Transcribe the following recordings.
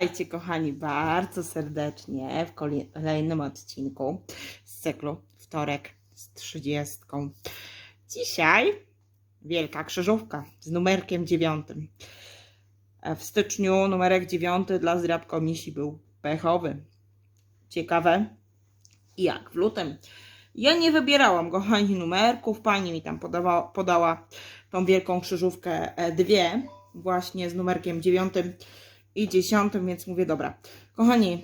Witajcie kochani bardzo serdecznie w kolejnym odcinku z cyklu Wtorek z 30. Dzisiaj wielka krzyżówka z numerkiem dziewiątym. E, W styczniu numerek dziewiąty dla zdrabko misi był pechowy. Ciekawe jak w lutym. Ja nie wybierałam kochani numerków, pani mi tam podawała, podała tą wielką krzyżówkę e, dwie właśnie z numerkiem dziewiątym i dziesiątym, więc mówię, dobra. Kochani,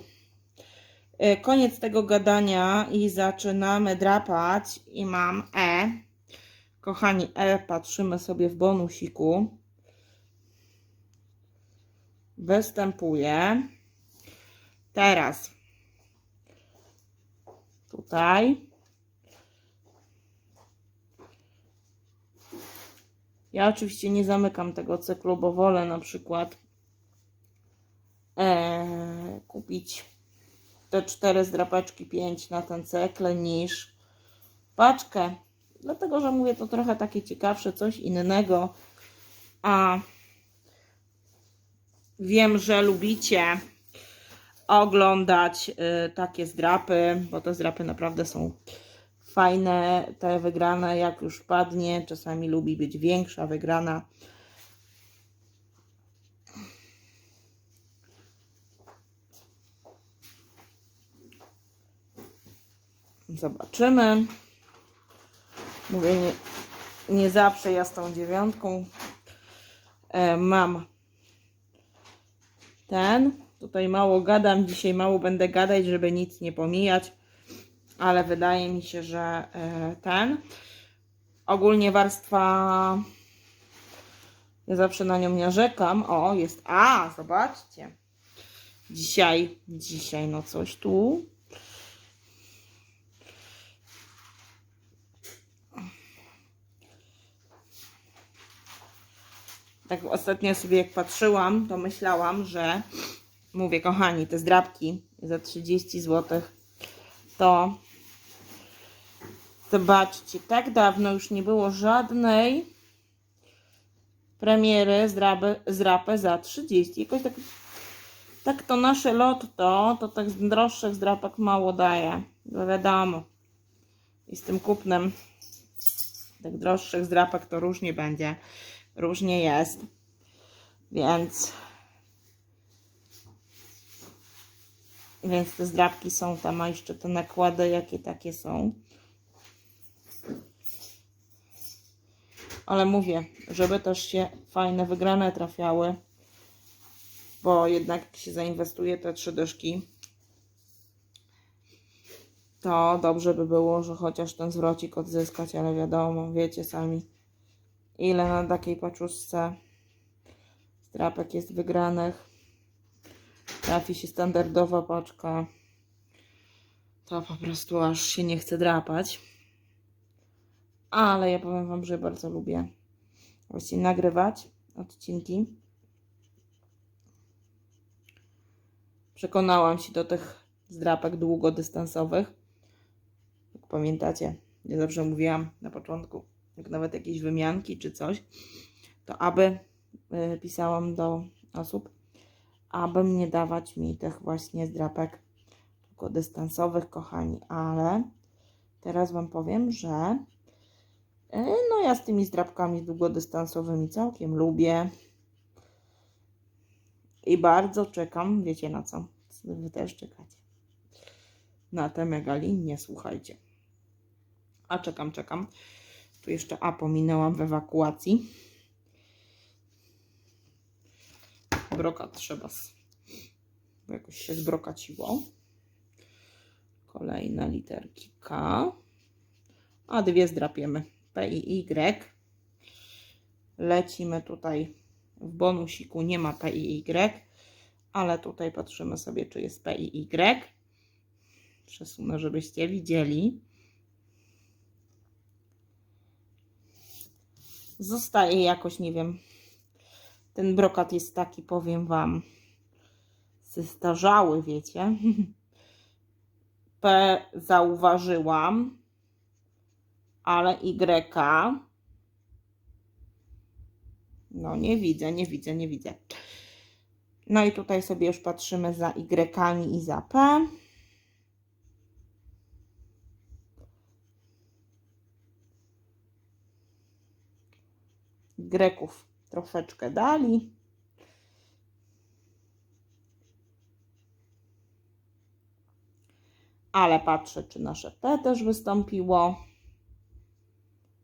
e, koniec tego gadania i zaczynamy drapać i mam E. Kochani, E patrzymy sobie w bonusiku. Występuje. Teraz tutaj. Ja oczywiście nie zamykam tego cyklu, bo wolę na przykład e, kupić te cztery zdrapeczki, pięć na ten cykl niż paczkę. Dlatego, że mówię to trochę takie ciekawsze, coś innego. A wiem, że lubicie oglądać y, takie zdrapy, bo te zdrapy naprawdę są fajne. Te wygrane, jak już padnie, czasami lubi być większa wygrana. Zobaczymy. Mówię, nie, nie zawsze ja z tą dziewiątką e, mam ten. Tutaj mało gadam, dzisiaj mało będę gadać, żeby nic nie pomijać, ale wydaje mi się, że e, ten. Ogólnie warstwa. Ja zawsze na nią narzekam. O, jest. A, zobaczcie. Dzisiaj, dzisiaj, no coś tu. Tak ostatnio sobie jak patrzyłam, to myślałam, że mówię, kochani, te zdrabki za 30 zł to zobaczcie, tak dawno już nie było żadnej premiery zdraby, zdrapy za 30. Jakoś tak, tak to nasze lotto, to tak z droższych zdrapek mało daje. Wiadomo. I z tym kupnem tych droższych zdrapek to różnie będzie różnie jest. Więc więc te zdrabki są tam, a jeszcze te nakłady jakie takie są. Ale mówię, żeby też się fajne wygrane trafiały, bo jednak jak się zainwestuje te trzy dyszki, to dobrze by było, że chociaż ten zwrocik odzyskać, ale wiadomo, wiecie sami, ile na takiej paczuszce strapek jest wygranych. Trafi się standardowa paczka. To po prostu aż się nie chce drapać. Ale ja powiem Wam, że bardzo lubię właśnie nagrywać odcinki. Przekonałam się do tych zdrapek długodystansowych. Jak pamiętacie, zawsze mówiłam na początku, jak nawet jakieś wymianki czy coś, to aby y, pisałam do osób, aby nie dawać mi tych właśnie zdrapek długodystansowych, kochani, ale teraz Wam powiem, że y, no ja z tymi zdrapkami długodystansowymi całkiem lubię i bardzo czekam, wiecie na co? Wy też czekacie. Na te megalinie, słuchajcie. A czekam, czekam. Tu jeszcze A pominęłam w ewakuacji. Brokat trzeba, bo jakoś się zbrokaciło. Kolejne literki K. A dwie zdrapiemy. P i Y. Lecimy tutaj w bonusiku. Nie ma P i Y, ale tutaj patrzymy sobie, czy jest P i Y. Przesunę, żebyście widzieli. Zostaje jakoś, nie wiem. Ten brokat jest taki, powiem Wam, zestarzały, wiecie. P zauważyłam, ale Y. No nie widzę, nie widzę, nie widzę. No i tutaj sobie już patrzymy za Y i za P. Greków troszeczkę dali. Ale patrzę, czy nasze P też wystąpiło.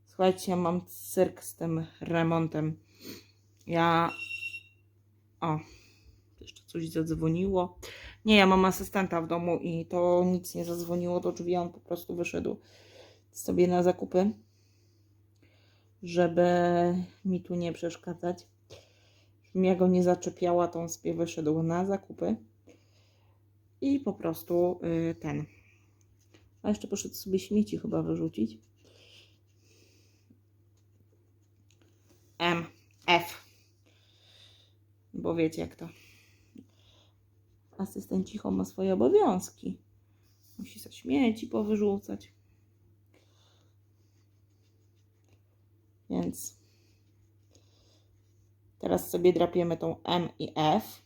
Słuchajcie, mam cyrk z tym remontem. Ja. O, jeszcze coś zadzwoniło. Nie, ja mam asystenta w domu i to nic nie zadzwoniło do drzwi. On po prostu wyszedł sobie na zakupy, żeby mi tu nie przeszkadzać. Żebym ja go nie zaczepiała, to on sobie wyszedł na zakupy i po prostu y, ten. A jeszcze poszedł sobie śmieci chyba wyrzucić. M, F. Bo wiecie jak to. Asystent cicho ma swoje obowiązki. Musi sobie śmieci powyrzucać. Więc teraz sobie drapiemy tą M i F.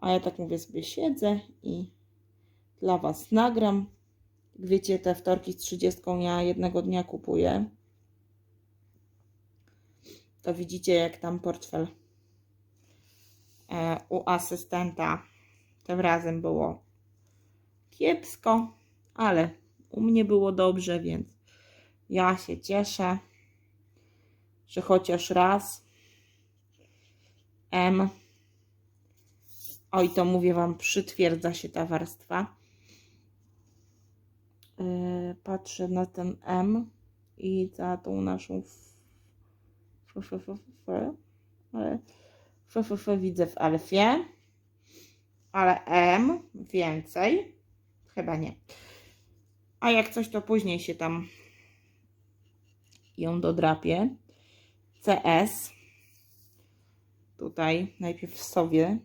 A ja tak mówię sobie siedzę i dla Was nagram. Jak wiecie, te wtorki z 30 ja jednego dnia kupuję. To widzicie, jak tam portfel e, u asystenta tym razem było kiepsko, ale u mnie było dobrze, więc ja się cieszę, że chociaż raz M. Oj, to mówię Wam, przytwierdza się ta warstwa. Yy, patrzę na ten M i za tą naszą f, f, ale f, f widzę w alfie, ale M więcej, chyba nie. A jak coś, to później się tam ją dodrapię. CS. Tutaj najpierw w sowie.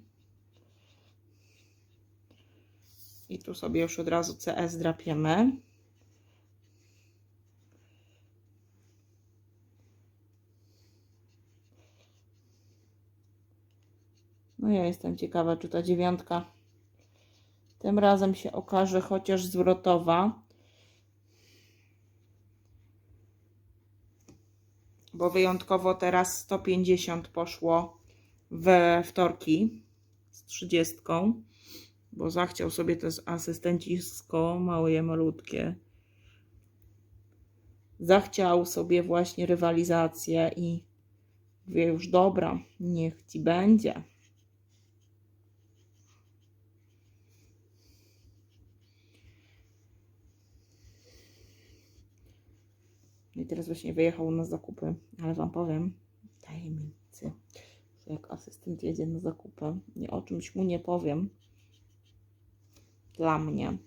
I tu sobie już od razu CS drapiemy. No ja jestem ciekawa, czy ta dziewiątka tym razem się okaże chociaż zwrotowa. Bo wyjątkowo teraz 150 poszło we wtorki z 30 bo zachciał sobie to asystencisko małe, malutkie. Zachciał sobie właśnie rywalizację i wie już dobra, niech ci będzie. No I teraz właśnie wyjechał na zakupy, ale wam powiem tajemnicy, że jak asystent jedzie na zakupy, nie o czymś mu nie powiem, dla mnie.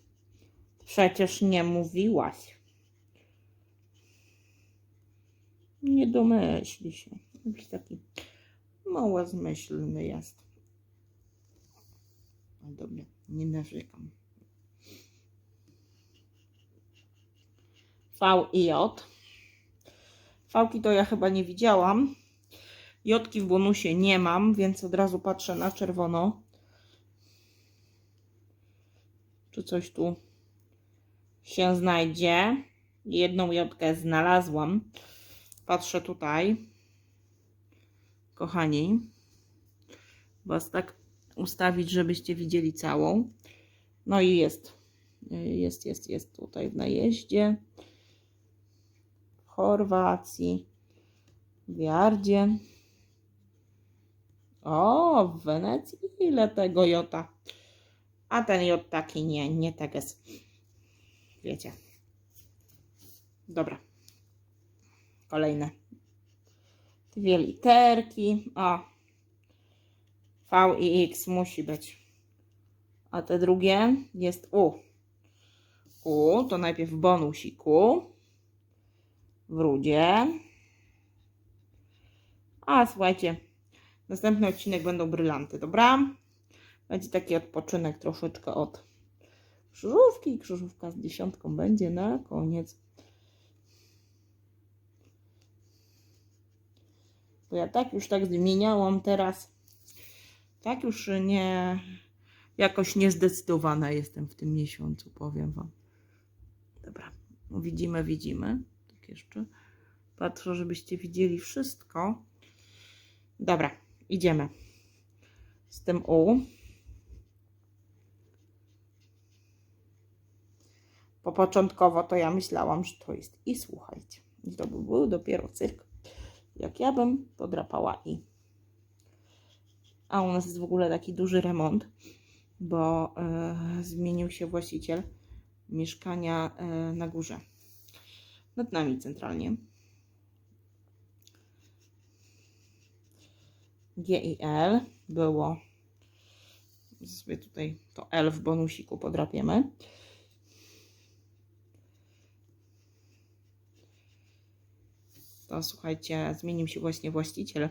Przecież nie mówiłaś. Nie domyśli się. Jakiś taki mało zmyślny jest. Ale dobra, nie narzekam. V i J. Fałki to ja chyba nie widziałam. Jotki w bonusie nie mam, więc od razu patrzę na czerwono. Czy coś tu się znajdzie. Jedną jotkę znalazłam. Patrzę tutaj. Kochani. Was tak ustawić, żebyście widzieli całą. No i jest. Jest, jest, jest tutaj w najeździe. Chorwacji. W Jardzie. O, w Wenecji. Ile tego jota? A ten J taki nie, nie tak jest. Wiecie. Dobra. Kolejne. Dwie literki. O. V i X musi być. A te drugie jest U. U to najpierw bonusiku. W rudzie. A słuchajcie, następny odcinek będą brylanty, dobra? Będzie taki odpoczynek troszeczkę od krzyżówki. Krzyżówka z dziesiątką będzie na koniec. Bo ja tak już tak zmieniałam teraz. Tak już nie. Jakoś niezdecydowana jestem w tym miesiącu, powiem Wam. Dobra, no widzimy, widzimy. Tak jeszcze patrzę, żebyście widzieli wszystko. Dobra, idziemy z tym U. Początkowo to ja myślałam, że to jest i słuchajcie, i to by był dopiero cyrk. Jak ja bym podrapała i. A u nas jest w ogóle taki duży remont, bo e, zmienił się właściciel mieszkania e, na górze. Nad nami centralnie. G i L było. Sobie tutaj to L w bonusiku podrapiemy. To słuchajcie, zmienił się właśnie właściciel.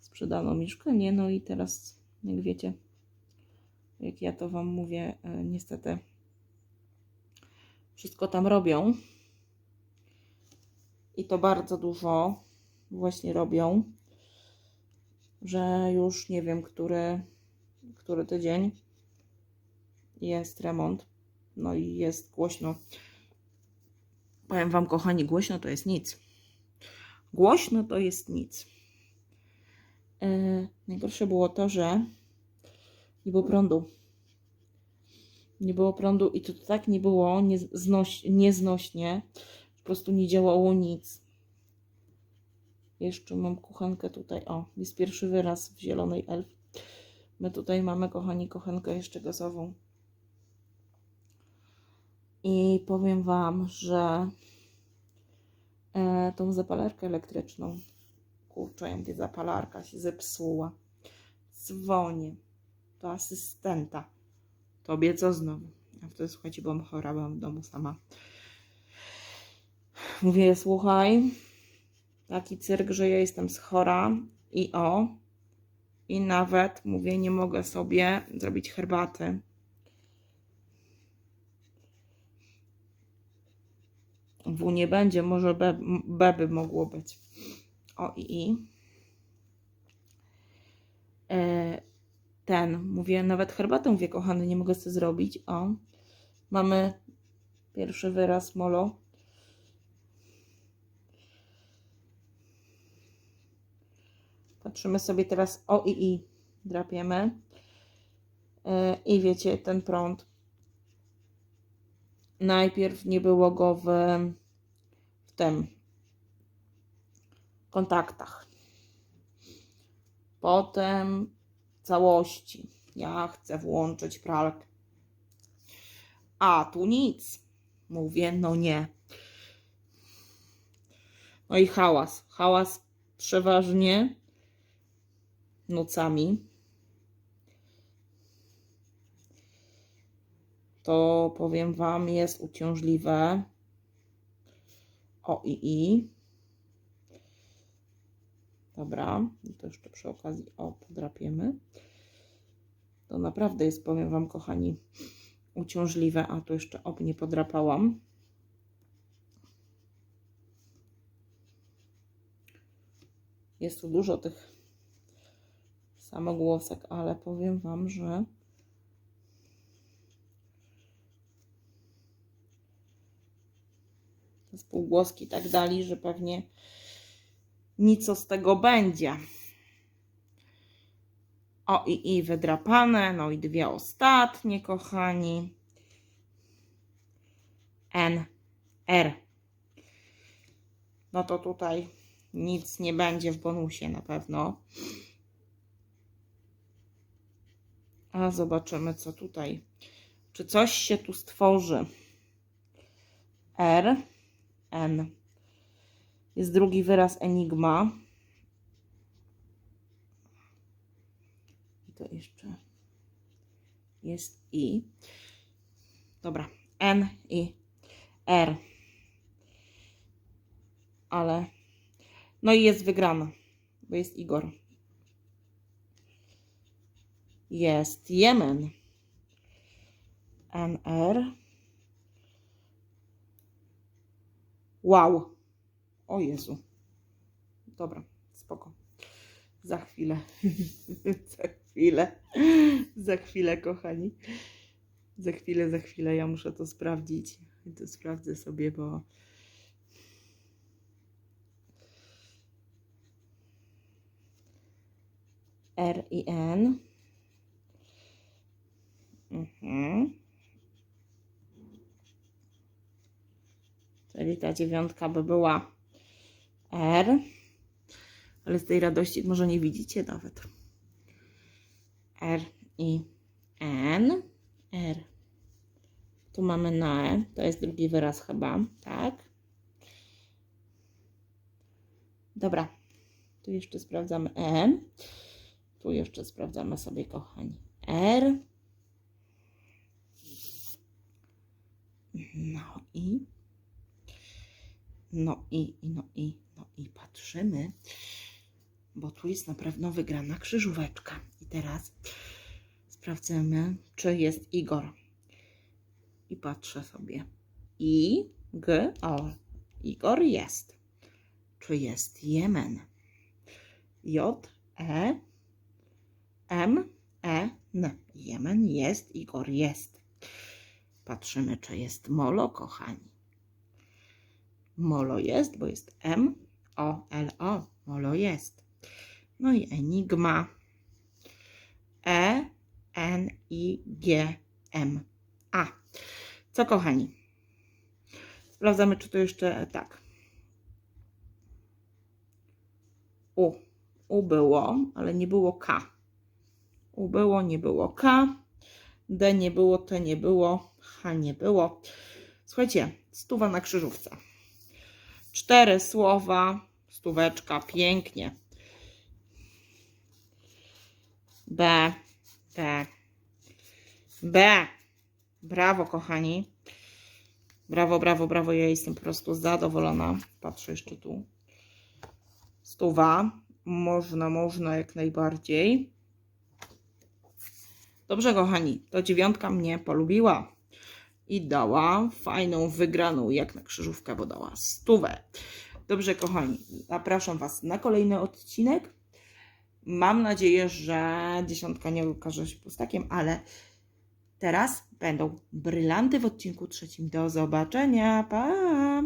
Sprzedano mieszkanie, no i teraz, jak wiecie, jak ja to Wam mówię, e, niestety wszystko tam robią. I to bardzo dużo właśnie robią, że już nie wiem, który, który tydzień jest remont. No i jest głośno. Powiem Wam, kochani, głośno to jest nic. Głośno to jest nic. Yy, najgorsze było to, że nie było prądu. Nie było prądu i to tak nie było nieznoś, nieznośnie. Prostu nie działało nic. Jeszcze mam kuchenkę tutaj. O, jest pierwszy wyraz w zielonej elf. My tutaj mamy, kochani, kochenkę jeszcze gazową. I powiem Wam, że e, tą zapalarkę elektryczną, kurczę, mówię, zapalarka się zepsuła. Dzwonię do asystenta. Tobie co znowu? Ja wtedy, słuchajcie, byłam chora, byłam w domu sama. Mówię, słuchaj, taki cyrk, że ja jestem schora i o, i nawet, mówię, nie mogę sobie zrobić herbaty. W nie będzie, może B, B by mogło być. O i i. E, ten, mówię, nawet herbatę, mówię, kochany, nie mogę sobie zrobić. O, mamy pierwszy wyraz molo. Patrzymy sobie teraz o i i. Drapiemy. E, I wiecie, ten prąd. Najpierw nie było go w, w tym kontaktach. Potem całości. Ja chcę włączyć pralkę. A tu nic. Mówię, no nie. No i hałas. Hałas przeważnie nocami. To powiem Wam, jest uciążliwe. O i i. Dobra, to jeszcze przy okazji o podrapiemy. To naprawdę jest, powiem Wam, kochani, uciążliwe, a tu jeszcze ob nie podrapałam. Jest tu dużo tych samogłosek, ale powiem Wam, że spółgłoski tak dali, że pewnie nic z tego będzie. O i i wydrapane, no i dwie ostatnie, kochani. N, R. No to tutaj nic nie będzie w bonusie na pewno. A zobaczymy, co tutaj. Czy coś się tu stworzy? R, N. Jest drugi wyraz enigma. I to jeszcze jest I. Dobra. N i R. Ale. No i jest wygrana, bo jest Igor. Jest Jemen. NR. Wow. O Jezu. Dobra, spoko. Za chwilę. za chwilę. Za chwilę, kochani. Za chwilę, za chwilę. Ja muszę to sprawdzić. To sprawdzę sobie, bo. R i N. Mhm. Czyli ta dziewiątka by była R. Ale z tej radości może nie widzicie nawet. R i N. R. Tu mamy NE. To jest drugi wyraz chyba, tak? Dobra. Tu jeszcze sprawdzamy N. Tu jeszcze sprawdzamy sobie, kochani. R. No i. No i, no i, no i patrzymy, bo tu jest na pewno wygrana krzyżóweczka. I teraz sprawdzamy, czy jest Igor. I patrzę sobie. I, G, O. Igor jest. Czy jest Jemen? J, E, M, E, N. Jemen jest, Igor jest. Patrzymy, czy jest Molo, kochani. Molo jest, bo jest M, O, L, O. Molo jest. No i Enigma. E, N, I, G, M, A. Co, kochani? Sprawdzamy, czy to jeszcze tak. U. U było, ale nie było K. U było, nie było K. D nie było, T nie było, Nie było. Słuchajcie, stuwa na krzyżówce. Cztery słowa, stóweczka, pięknie. B, B, B. Brawo, kochani. Brawo, brawo, brawo. Ja jestem po prostu zadowolona. Patrzę jeszcze tu. Stuwa. Można, można jak najbardziej. Dobrze, kochani. To dziewiątka mnie polubiła. I dała fajną, wygraną, jak na krzyżówkę, bo dała stówę. Dobrze, kochani. Zapraszam Was na kolejny odcinek. Mam nadzieję, że dziesiątka nie okaże się pustakiem, ale teraz będą brylanty w odcinku trzecim. Do zobaczenia. Pa!